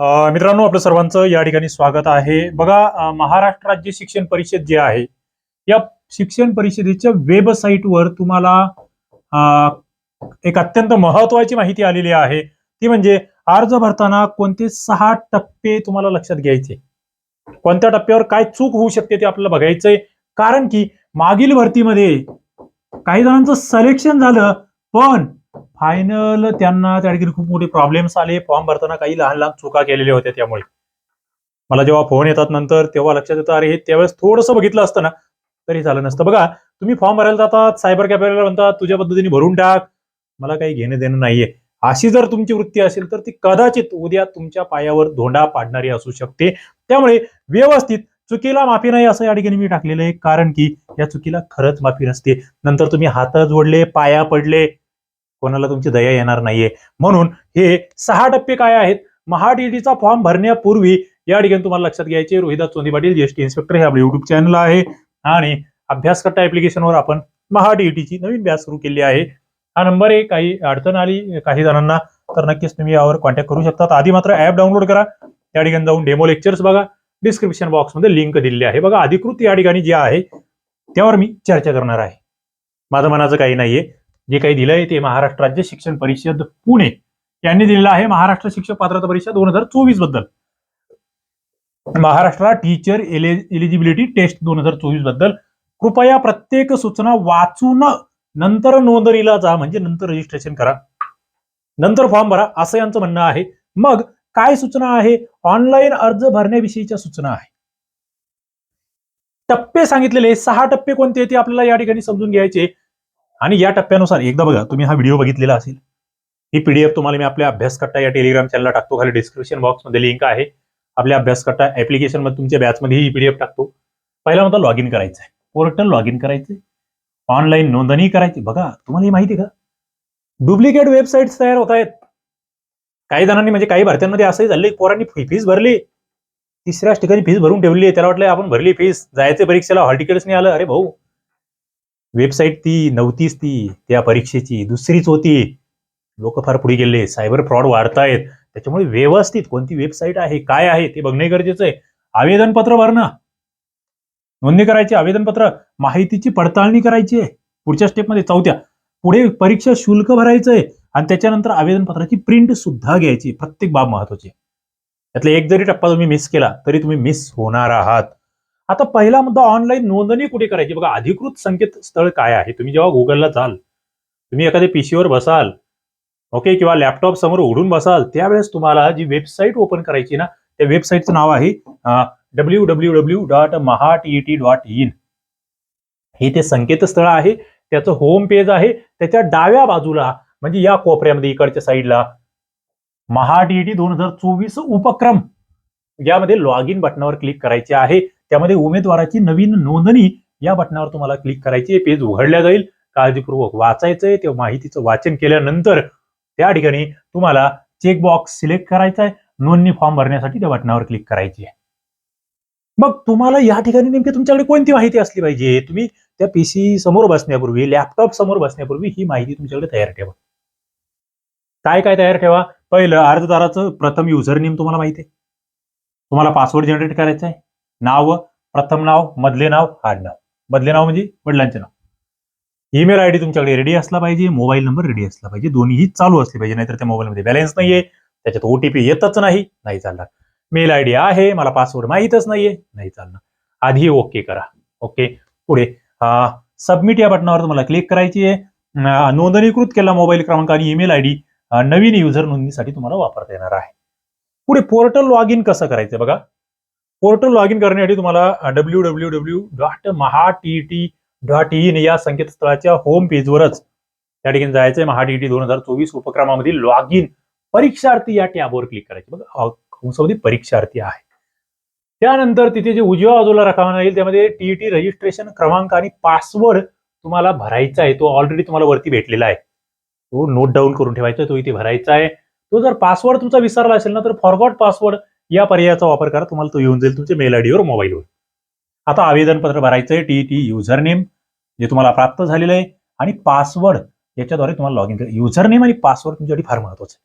मित्रांनो आपलं सर्वांचं या ठिकाणी स्वागत आहे. बघा महाराष्ट्र राज्य शिक्षण परिषद जे आहे या शिक्षण परिषदेच्या वेबसाईटवर तुम्हाला एक अत्यंत महत्वाची माहिती आलेली आहे. ती म्हणजे अर्ज भरताना कोणते सहा टप्पे तुम्हाला लक्षात घ्यायचे. कोणत्या टप्प्यावर काय चूक होऊ शकते ते आपल्याला बघायचंय कारण की मागील भरतीमध्ये काही जणांचं सिलेक्शन झालं पण फायनल त्यांना त्या ठिकाणी खूप मोठे प्रॉब्लेम्स आले. फॉर्म भरताना काही लहान लहान चुका केलेल्या होत्या त्यामुळे. मला जेव्हा फोन येतात नंतर तेव्हा लक्षात येतं अरे हे त्यावेळेस थोडंसं बघितलं असतं ना. तरी झालं नसतं. बघा तुम्ही फॉर्म भरायला जातात सायबर कॅफेला म्हणतात तुझ्या पद्धतीने भरून टाक. मला काही घेणं देणं नाहीये. अशी जर तुमची वृत्ती असेल तर ती कदाचित उद्या तुमच्या पायावर धोंडा पाडणारी असू शकते. त्यामुळे व्यवस्थित चुकीला माफी नाही असं या ठिकाणी मी टाकलेलं आहे. कारण की या चुकीला खरंच माफी नसते. नंतर तुम्ही हात जोडले पाया पडले कोणाला तुमची दया येणार नाहीये. म्हणून हे सहा टप्पे काय आहेत? महाडीडीचा फॉर्म भरण्यापूर्वी या ठिकाणी तुम्हाला लक्षात घ्यायचे रोहिदास चोंदी पाटील जीएसटी इन्स्पेक्टर हे आपलं युट्यूब चॅनल आहे. आणि अभ्यासकट्टा ऍप्लिकेशनवर आपण महाडीईटीची नवीन बॅच सुरू केली आहे. हा नंबर आहे. काही अडचण आली काही जणांना तर नक्कीच तुम्ही यावर कॉन्टॅक्ट करू शकतात. आधी मात्र ऍप डाउनलोड करा. त्या ठिकाणी जाऊन डेमो लेक्चर्स बघा. डिस्क्रिप्शन बॉक्समध्ये लिंक दिलेली आहे. बघा अधिकृत या ठिकाणी जे आहे त्यावर मी चर्चा करणार आहे. माझं मनाचं काही नाहीये. जे काही दिलंय ते महाराष्ट्र राज्य शिक्षण परिषद पुणे यांनी दिलेलं आहे. महाराष्ट्र शिक्षक पात्रता परीक्षा दोन हजार चोवीसबद्दल. महाराष्ट्र टीचर एलिजिबिलिटी टेस्ट दोन हजार चोवीसबद्दल. कृपया प्रत्येक सूचना वाचून नंतर नोंदणीला जा म्हणजे नंतर रजिस्ट्रेशन करा. नंतर फॉर्म भरा असं यांचं म्हणणं आहे. मग काय सूचना आहे? ऑनलाईन अर्ज भरण्याविषयीच्या सूचना आहे. टप्पे सांगितलेले सहा टप्पे कोणते ते आपल्याला या ठिकाणी समजून घ्यायचे. आणि या टप्प्यानुसार एकदा बघा तुम्ही हा व्हिडिओ बघितलेला असेल. ही पीडीएफ तुम्हाला मी आपल्या अभ्यासकट्टा या टेलिग्राम चॅनलला टाकतो. खाली डिस्क्रिप्शन बॉक्समध्ये लिंक आहे. आपल्या अभ्यासकट्टा कट्टा मध्ये तुमच्या बॅचमध्ये ही पीडीएफ टाकतो. पहिला म्हणता लॉग इन करायचं आहे पोर्टल लॉग इन करायचंय. ऑनलाईन नोंदणी करायची. बघा तुम्हाला हे माहिती का? डुप्लिकेट वेबसाईट तयार होत आहेत. काही जणांनी म्हणजे काही भारतीयांमध्ये असंही झाले पोरांनी फीस भरली. तिसऱ्याच ठिकाणी फीस भरून ठेवली त्याला वाटलं आपण भरली फीस जायचं परीक्षेला हॉल तिकीटच नाही आलं. अरे भाऊ वेबसाईट ती नव्हतीच ती त्या परीक्षेची. दुसरीच होती. लोक फार पुढे गेले. सायबर फ्रॉड वाढतायत. त्याच्यामुळे व्यवस्थित कोणती वेबसाईट आहे काय आहे ते बघणे गरजेचं आहे. आवेदनपत्र भरणं. नोंदणी करायची आवेदनपत्र. माहितीची पडताळणी करायची आहे. पुढच्या स्टेपमध्ये चौथ्या. पुढे परीक्षा शुल्क भरायचंय. आणि त्याच्यानंतर आवेदनपत्राची प्रिंट सुद्धा घ्यायची. प्रत्येक बाब महत्वाची त्यातला एक जरी टप्पा तुम्ही मिस केला तरी तुम्ही मिस होणार आहात. आता पहिला मुद्दा ऑनलाईन नोंदणी कुठे करायची? बघा अधिकृत संकेतस्थळ काय आहे? तुम्ही जेव्हा गुगलला जाल तुम्ही एखाद्या पीसीवर बसाल ओके किंवा लॅपटॉप समोर उघडून बसाल त्यावेळेस तुम्हाला जी वेबसाईट ओपन करायची ना त्या वेबसाईटचं नाव आहे W W W dot mahatet dot in हे ते संकेतस्थळ आहे त्याचं होम पेज आहे त्याच्या डाव्या बाजूला म्हणजे या कोपऱ्यामध्ये इकडच्या साईडला महाटीईटी दोन हजार चोवीस उपक्रम. यामध्ये लॉग इन बटनावर क्लिक करायचे आहे. त्यामध्ये उमेदवाराची नवीन नोंदणी या बटनावर तुम्हाला क्लिक करायची. पेज उघडल्या जाईल. काळजीपूर्वक वाचायचंय. त्या माहितीचं वाचन केल्यानंतर त्या ठिकाणी तुम्हाला चेकबॉक्स सिलेक्ट करायचा आहे. नोंदणी फॉर्म भरण्यासाठी त्या बटनावर क्लिक करायची आहे. मग तुम्हाला या ठिकाणी नेमकी तुमच्याकडे कोणती माहिती असली पाहिजे? तुम्ही त्या पीसी समोर बसण्यापूर्वी लॅपटॉप समोर बसण्यापूर्वी ही माहिती तुमच्याकडे तयार ठेवा. काय काय तयार ठेवा? पहिलं अर्जदाराचं प्रथम युजर नेम तुम्हाला माहिती आहे. तुम्हाला पासवर्ड जनरेट करायचा आहे. नाव प्रथम नाव मधले नाव हाड नाव. मधले नाव म्हणजे वडिलांचे नाव. ईमेल आय डी तुमच्याकडे रेडी असला पाहिजे मोबाईल नंबर रेडी असला पाहिजे दोन्ही चालू असले पाहिजे नाहीतर त्या मोबाईलमध्ये बॅलन्स नाहीये त्याच्यात ओटीपी येतच नाही नाही चालणार. मेल आय डी आहे मला पासवर्ड माहीतच नाहीये नाही चालणार. आधी ओके करा. ओके पुढे सबमिट या बटनावर तुम्हाला क्लिक करायची आहे. नोंदणीकृत केला मोबाईल क्रमांक आणि ईमेल आय डी नवीन युजर नोंदणीसाठी तुम्हाला वापरता येणार आहे. पुढे पोर्टल लॉग इन कसं करायचं बघा. पोर्टल लॉग इन करण्यासाठी तुम्हाला W W W dot maha T T dot in या संकेतस्थळाच्या होम पेजवरच त्या ठिकाणी जायचंय. टी दोन हजार चोवीस उपक्रमामधील लॉग इन परीक्षार्थी या टॅबवर क्लिक करायचे. बघा कंसामध्ये परीक्षार्थी आहे. त्यानंतर तिथे जे उजव्या बाजूला रकाना येईल त्यामध्ये टी टी रजिस्ट्रेशन क्रमांक आणि पासवर्ड तुम्हाला भरायचा आहे. तो ऑलरेडी तुम्हाला वरती भेटलेला आहे. तो नोट डाऊन करून ठेवायचा तो इथे भरायचा आहे. तो जर पासवर्ड तुमचा विसरला असेल ना तर फॉरगॉट पासवर्ड या पर्यायाचा वापर करा तुम्हाला तो येऊन जाईल तुमच्या मेल आयडीवर मोबाईलवर आता आवेदनपत्र भरायचं आहे टी युझर नेम जे तुम्हाला प्राप्त झालेलं आहे आणि पासवर्ड याच्याद्वारे तुम्हाला लॉग इन करा. युझर नेम आणि पासवर्ड तुमच्यासाठी फार महत्वाचं आहे.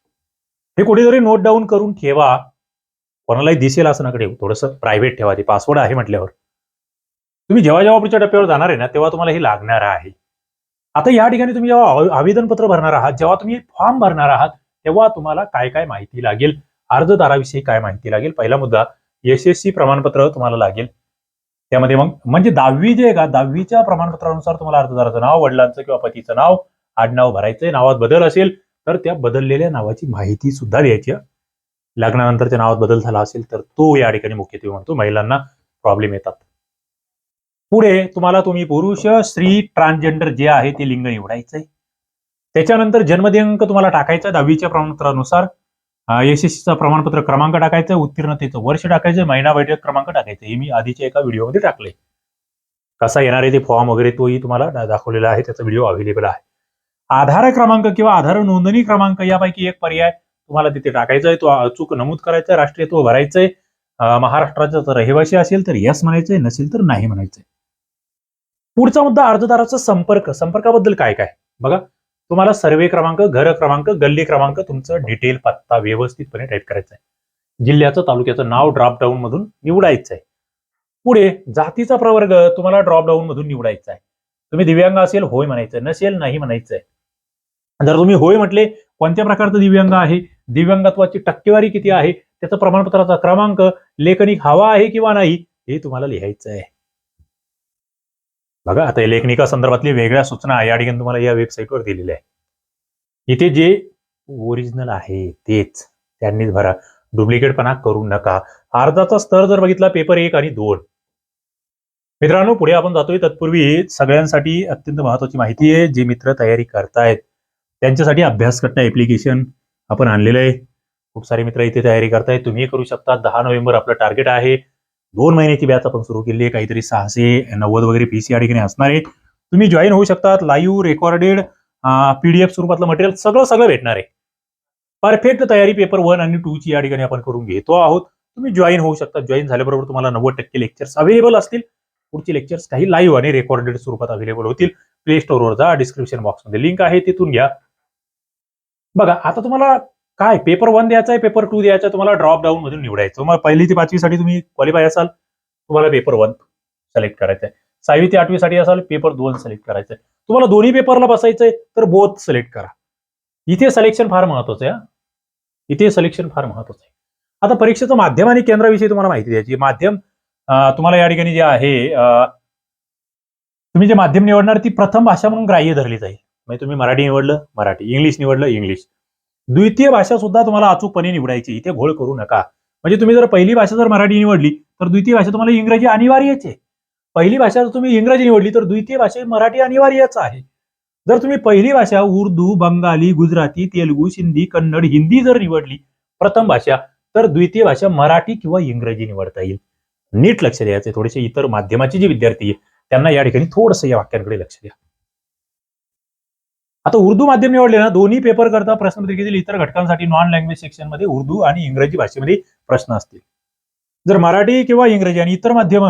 हे कुठेतरी नोट डाऊन करून ठेवा. कोणालाही दिसेल असं नका ठेवू. थोडंसं प्रायव्हेट ठेवा. ते पासवर्ड आहे म्हटल्यावर. तुम्ही जेव्हा जेव्हा पुढच्या टप्प्यावर जाणार आहे ना तेव्हा तुम्हाला हे लागणार आहे. आता या ठिकाणी तुम्ही जेव्हा आवेदनपत्र भरणार आहात जेव्हा तुम्ही फॉर्म भरणार आहात तेव्हा तुम्हाला काय काय माहिती लागेल? अर्जदाराविषयी काय माहिती लागेल? पहिला मुद्दा यशस्वी प्रमाणपत्र तुम्हाला लागेल. त्यामध्ये मग म्हणजे दहावी जे आहे का दहावीच्या प्रमाणपत्रानुसार तुम्हाला अर्जदाराचं नाव वडिलांचं किंवा पतीचं नाव आडनाव भरायचंय नावात बदल असेल तर त्या बदललेल्या नावाची माहिती सुद्धा द्यायची लग्नानंतरच्या नावात बदल झाला असेल तर तो या ठिकाणी मुख्यत्वे म्हणतो महिलांना प्रॉब्लेम येतात. पुढे तुम्हाला तुम्ही पुरुष स्त्री ट्रान्सजेंडर जे आहे ते लिंग निवडायचंय. त्याच्यानंतर जन्मदिनांक तुम्हाला टाकायचा दहावीच्या प्रमाणपत्रानुसार. यशस्वीचा प्रमाणपत्र क्रमांक टाकायचं उत्तीर्णतेचं वर्ष टाकायचं महिना बैठक क्रमांक टाकायचं. हे मी आधीच्या एका व्हिडिओमध्ये टाकले कसा येणार आहे ते फॉर्म वगैरे तोही तुम्हाला दाखवलेला आहे त्याचा व्हिडिओ अवेलेबल आहे. आधार क्रमांक किंवा आधार नोंदणी क्रमांक यापैकी एक पर्याय तुम्हाला तिथे टाकायचा आहे तो अचूक नमूद करायचा आहे राष्ट्रीयत्व भरायचंय. महाराष्ट्राचा जर रहिवासी असेल तर यस म्हणायचंय नसेल तर नाही म्हणायचंय. पुढचा मुद्दा अर्जदाराचा संपर्क. संपर्काबद्दल काय काय? बघा तुम्हाला सर्वे क्रमांक घर क्रमांक गल्ली क्रमांक तुमचं डिटेल पत्ता व्यवस्थितपणे टाईप करायचा आहे जिल्ह्याचं तालुक्याचं नाव ड्रॉप डाऊन मधून निवडायचं आहे पुढे जातीचा प्रवर्ग तुम्हाला ड्रॉपडाऊन मधून निवडायचा आहे तुम्ही दिव्यांग असेल होय म्हणायचं नसेल नाही म्हणायचं आहे जर तुम्ही होय म्हटले कोणत्या प्रकारचं दिव्यांग आहे? दिव्यांगत्वाची टक्केवारी किती आहे? त्याचा प्रमाणपत्राचा क्रमांक लेखनिक हवा आहे किंवा नाही हे तुम्हाला लिहायचं आहे बघा आता लेखनिका संदर्भातली वेगळ्या सूचना या ठिकाणी तुम्हाला या वेबसाईटवर दिलेल्या आहे इथे जे ओरिजिनल आहे तेच त्यांनीच भरा डुप्लिकेटपणा करू नका. अर्जाचा स्तर जर बघितला पेपर एक आणि दोन. मित्रांनो पुढे आपण जातोय. तत्पूर्वी सगळ्यांसाठी अत्यंत महत्वाची माहिती आहे जे मित्र तयारी करतायत त्यांच्यासाठी अभ्यास करता ऍप्लिकेशन आपण आणलेलं आहे. खूप सारे मित्र इथे तयारी करतायत. तुम्ही करू शकता. दहा नोव्हेंबर आपलं टार्गेट आहे. दोन महिन्याची बॅच आपण सुरू केली आहे. काहीतरी सहाशे नव्वद वगैरे पीसी या ठिकाणी असणार आहे. तुम्ही जॉईन होऊ शकतात. लाईव्ह रेकॉर्डेड पीडीएफ स्वरूपातलं मटेरियल सगळं सगळं भेटणार आहे. परफेक्ट तयारी पेपर वन आणि टू ची या ठिकाणी आपण करून घेतो आहोत. तुम्ही जॉईन होऊ शकता. जॉईन झाल्याबरोबर तुम्हाला नव्वद टक्के लेक्चर्स अवेलेबल असतील. पुढचे लेक्चर्स काही लाईव्ह आणि रेकॉर्डेड स्वरूपात अवेलेबल होतील. प्ले स्टोअरवर जा. डिस्क्रिप्शन बॉक्समध्ये लिंक आहे. तिथून घ्या. बघा आता तुम्हाला काय? पेपर वन द्यायचा आहे पेपर टू द्यायचा तुम्हाला ड्रॉप डाऊन मधून निवडायचं. तुम्हाला पहिली ते पाचवीसाठी तुम्ही क्वालिफाय असाल तुम्हाला पेपर वन सिलेक्ट करायचं आहे. सहावी ते आठवीसाठी असाल पेपर दोन सिलेक्ट करायचं आहे. तुम्हाला दोन्ही पेपरला बसायचंय तर बोथ सिलेक्ट करा. इथे सिलेक्शन फार महत्वाचं आहे इथे सिलेक्शन फार महत्वाचं आहे. आता परीक्षेचं माध्यम आणि केंद्राविषयी तुम्हाला माहिती द्यायची माध्यम तुम्हाला या ठिकाणी जे आहे तुम्ही जे माध्यम निवडणार ती प्रथम भाषा म्हणून ग्राह्य धरली जाईल. म्हणजे तुम्ही मराठी निवडलं मराठी इंग्लिश निवडलं इंग्लिश. द्वितीय भाषा सुद्धा तुम्हाला अचूकपणे निवडायची इथे घोळ करू नका. म्हणजे तुम्ही जर पहिली भाषा जर मराठी निवडली तर द्वितीय भाषा तुम्हाला इंग्रजी अनिवार्यच आहे. पहिली भाषा जर तुम्ही इंग्रजी निवडली तर द्वितीय भाषा मराठी अनिवार्यच आहे. जर तुम्ही पहिली भाषा उर्दू बंगाली गुजराती तेलुगू सिंधी कन्नड हिंदी जर निवडली प्रथम भाषा तर द्वितीय भाषा मराठी किंवा इंग्रजी निवडता येईल. नीट लक्ष द्यायचे थोडेसे इतर माध्यमाचे जे विद्यार्थी आहे त्यांना या ठिकाणी थोडंसं या वाक्यांकडे लक्ष द्या. आता उर्दू माध्यम निवडले ना दोन्ही पेपर करता प्रश्नपत्रिकेतील इतर घटकांसाठी नॉन लँग्वेज सेक्शनमध्ये उर्दू आणि इंग्रजी भाषेमध्ये प्रश्न असतील. जर मराठी किंवा इंग्रजी आणि इतर माध्यम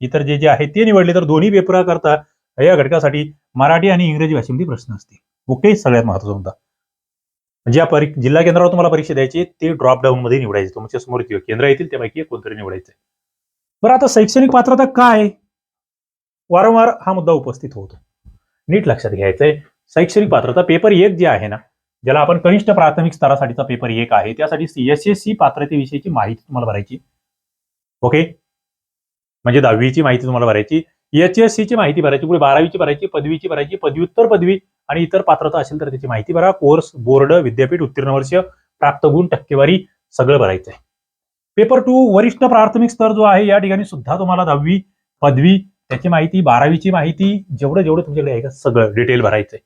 इतर जे जे आहेत ते निवडले तर दोन्ही पेपर करता या घटकासाठी मराठी आणि इंग्रजी भाषेमध्ये प्रश्न असतील. ओके सगळ्यात महत्त्वाचा मुद्दा. ज्या परी जिल्हा केंद्रावर तुम्हाला परीक्षा द्यायची ते ड्रॉप डाऊन मध्ये निवडायचे. तुमच्यासमोर केंद्र येतील त्यापैकी कोणतरी निवडायचे बरं आता शैक्षणिक पात्रता काय? वारंवार हा मुद्दा उपस्थित होतो. नीट लक्षात घ्यायचंय. शैक्षणिक पात्रता पेपर एक जे आहे ना ज्याला आपण कनिष्ठ प्राथमिक स्तरासाठीचा पेपर एक आहे त्यासाठी सीएसएससी पात्रतेविषयीची माहिती तुम्हाला भरायची. ओके म्हणजे दहावीची माहिती तुम्हाला भरायची. एचएससीची ची माहिती भरायची पुढे बारावीची भरायची पदवीची भरायची पदव्युत्तर पदवी आणि इतर पात्रता असेल तर त्याची माहिती भरा. कोर्स बोर्ड विद्यापीठ उत्तीर्ण वर्ष प्राप्त गुण टक्केवारी सगळं भरायचं आहे पेपर टू वरिष्ठ प्राथमिक स्तर जो आहे या ठिकाणी सुद्धा तुम्हाला दहावी पदवी त्याची माहिती बारावीची माहिती जेवढं जेवढं तुमच्याकडे आहे का सगळं डिटेल भरायचंय.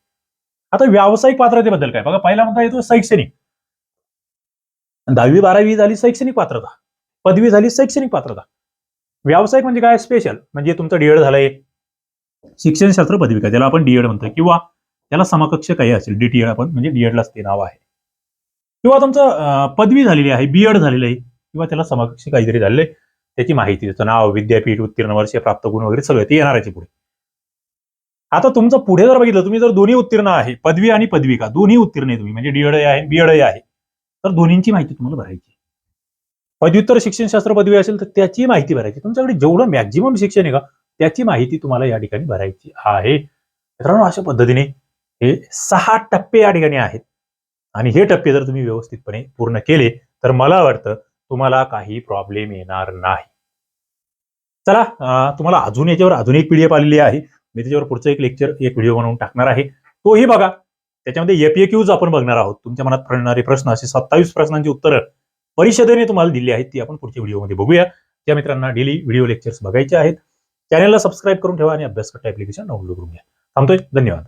आता व्यावसायिक पात्रतेबद्दल काय? बघा पहिला म्हणता येतो शैक्षणिक. दहावी बारावी झाली शैक्षणिक पात्रता. पदवी झाली शैक्षणिक पात्रता. व्यावसायिक म्हणजे काय? स्पेशल म्हणजे तुमचं डीएड झालंय. शिक्षणशास्त्र पदविका ज्याला आपण डीएड म्हणतो किंवा त्याला समकक्ष काही असेल. डीटीएड आपण म्हणजे डीएडलाच ते नाव आहे. किंवा तुमचं पदवी झालेली आहे. बीएड झालेलं आहे. किंवा त्याला समकक्ष काहीतरी झालेलं आहे. त्याची माहिती त्याचं नाव विद्यापीठ उत्तीर्ण वर्ष प्राप्त गुण वगैरे सगळं ते येणार आहे पुढे. आता तुमचं पुढे जर बघितलं तुम्ही जर दोन्ही उत्तीर्ण आहे पदवी आणि पदविका दोन्ही उत्तीर्ण आहे तुम्ही म्हणजे डीएड आहे बीएड आहे तर दोन्हींची माहिती तुम्हाला भरायची पदव्युत्तर शिक्षणशास्त्र पदवी असेल तर त्याची माहिती भरायची तुमच्याकडे जेवढं मॅक्झिमम शिक्षण आहे का त्याची माहिती तुम्हाला या ठिकाणी भरायची आहे. मित्रांनो अशा पद्धतीने हे सहा टप्पे या ठिकाणी आहेत. आणि हे टप्पे जर तुम्ही व्यवस्थितपणे पूर्ण केले तर मला वाटतं तुम्हाला काही प्रॉब्लेम येणार नाही. चला तुम्हाला अजून याच्यावर अजून एक पीडीएफ आलेली आहे. मी त्याच्यावर पुढचं एक लेक्चर एक व्हिडिओ बनवून टाकणार आहे. तोही बघा. त्याच्यामध्ये एपीएक्यूज आपण बघणार आहोत. तुमच्या मनात पडणारे प्रश्न असे सत्तावीस प्रश्नांची उत्तरं परिषदेने तुम्हाला दिली आहेत ती आपण पुढच्या व्हिडिओमध्ये बघूया. त्या मित्रांना डेली व्हिडिओ लेक्चर्स बघायचे आहेत. चॅनलला सबस्क्राईब करून ठेवा आणि अभ्यास करता ऍप्लिकेशन डाउनलोड करून घ्या. थांबतोय. धन्यवाद.